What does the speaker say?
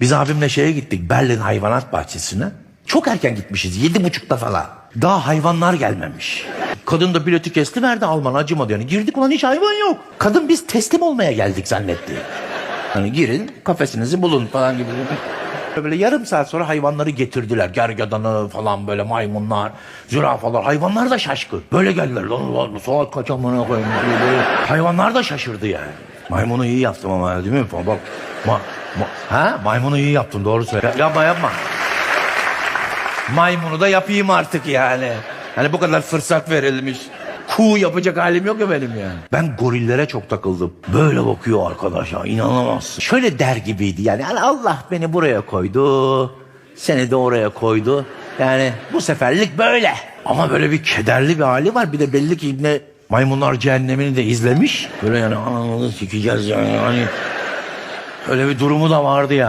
Biz abimle şeye gittik Berlin hayvanat bahçesine. Çok erken gitmişiz yedi buçukta falan. Daha hayvanlar gelmemiş. Kadın da bileti kesti verdi Alman acımadı yani. Girdik ulan hiç hayvan yok. Kadın biz teslim olmaya geldik zannetti. Hani girin kafesinizi bulun falan gibi. Böyle yarım saat sonra hayvanları getirdiler. Gergedanı falan böyle maymunlar, zürafalar. Hayvanlar da şaşkın. Böyle geldiler. Lan lan saat kaç amına koyayım. Hayvanlar da şaşırdı yani. Maymunu iyi yaptım ama değil mi? Bak ma, ma- ha maymunu iyi yaptım doğru söyle. Yapma yapma. Maymunu da yapayım artık yani. Hani bu kadar fırsat verilmiş. Kuğu yapacak halim yok ya benim yani. Ben gorillere çok takıldım. Böyle bakıyor arkadaş ya inanamazsın. Şöyle der gibiydi yani. yani Allah beni buraya koydu. Seni de oraya koydu. Yani bu seferlik böyle. Ama böyle bir kederli bir hali var. Bir de belli ki İbni Maymunlar Cehennemini de izlemiş. Böyle yani ananı sikeceğiz yani. Hani öyle bir durumu da vardı yani.